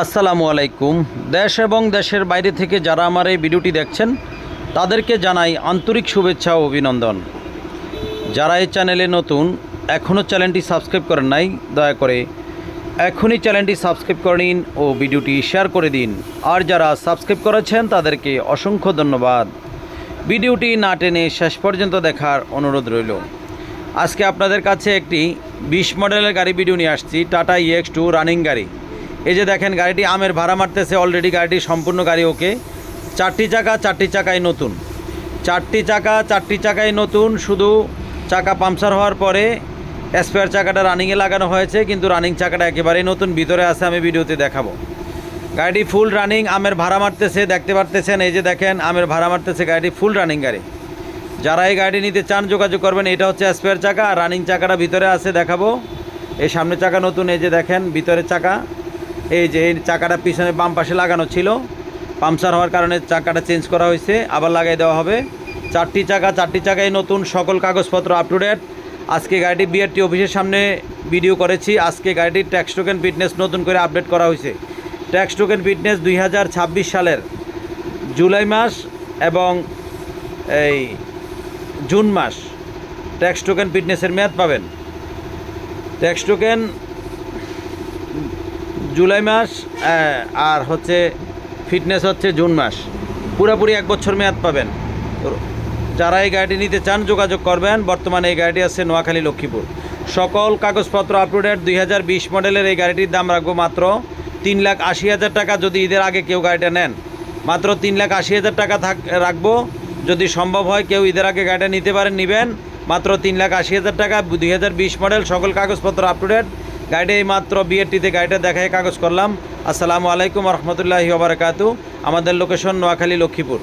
আসসালামু আলাইকুম। দেশ এবং দেশের বাইরে থেকে যারা আমার এই ভিডিওটি দেখছেন, তাদেরকে জানাই আন্তরিক শুভেচ্ছা ও অভিনন্দন। যারা এই চ্যানেলে নতুন, এখনও চ্যানেলটি সাবস্ক্রাইব করেন নাই, দয়া করে এখনই চ্যানেলটি সাবস্ক্রাইব করে নিন ও ভিডিওটি শেয়ার করে দিন। আর যারা সাবস্ক্রাইব করেছেন, তাদেরকে অসংখ্য ধন্যবাদ। ভিডিওটি না টেনে শেষ পর্যন্ত দেখার অনুরোধ রইল। আজকে আপনাদের কাছে একটি বিশ মডেলের গাড়ি ভিডিও নিয়ে আসছি, টাটা ইএক্স টু রানিং গাড়ি। এই যে দেখেন, গাড়িটি আমের ভাড়া মারতেছে অলরেডি গাড়িটি সম্পূর্ণ গাড়ি ওকে। চারটি চাকা, চারটি চাকায় নতুন। চারটি চাকা, চারটি চাকায় নতুন, শুধু চাকা পাংচার হওয়ার পরে স্পেয়ার চাকাটা রানিংয়ে লাগানো হয়েছে, কিন্তু রানিং চাকাটা একেবারেই নতুন। ভিতরে আছে, আমি ভিডিওতে দেখাবো। গাড়িটি ফুল রানিং আমের ভাড়া মারতেছে, দেখতে পারতেছেন, এই যে দেখেন, আমের ভাড়া মারতেছে গাড়িটি ফুল রানিং গাড়ি। যারা এই গাড়ি নিতে চান, যোগাযোগ করবেন, এটা হচ্ছে স্পেয়ার চাকা, আর রানিং চাকাটা ভিতরে আছে, দেখাবো। এই সামনে চাকা নতুন, এই যে দেখেন, ভিতরের চাকা। এই যে এই চাকাটা পিছনে বাম পাশে লাগানো ছিল। পাংচার হওয়ার কারণে চাকাটা চেঞ্জ করা হয়েছে, আবার লাগাই দেওয়া হবে। চারটি চাকা, চারটি চাকায় নতুন, সকল কাগজপত্র আপ টু ডেট আজকে গাড়িটি বিআরটি অফিসের সামনে ভিডিও করেছি। আজকে গাড়িটির ট্যাক্স টোকেন ফিটনেস নতুন করে আপডেট করা হয়েছে। ট্যাক্স টোকেন ফিটনেস দুই হাজার ছাব্বিশ সালের জুলাই মাস এবং এই জুন মাস। ট্যাক্স টোকেন ফিটনেসের মেয়াদ পাবেন। ট্যাক্স টোকেন জুলাই মাস আর হচ্ছে ফিটনেস হচ্ছে জুন মাস। পুরোপুরি এক বছর মেয়াদ পাবেন। যারা এই গাড়িটি নিতে চান, যোগাযোগ করবেন। বর্তমানে এই গাড়িটি আছে নোয়াখালী লক্ষ্মীপুর। সকল কাগজপত্র আপ টু ডেট দুই মডেলের এই গাড়িটির দাম রাখব মাত্র তিন লাখ আশি হাজার টাকা যদি ঈদের আগে কেউ গাড়িটা নেন। মাত্র তিন লাখ আশি হাজার টাকা থাক, রাখব। যদি সম্ভব হয় কেউ ঈদের আগে গাড়িটা নিতে পারেন, নেবেন। মাত্র তিন লাখ আশি হাজার টাকা দুই হাজার বিশ মডেল সকল কাগজপত্র আপ গাড়িটা এই মাত্র বিএটিতে গাড়িটা দেখায় কাগজ করলাম। আসসালামু আলাইকুম রহমতুল্লাহি ওবরাকাতু আমাদের লোকেশন নোয়াখালী লক্ষ্মীপুর।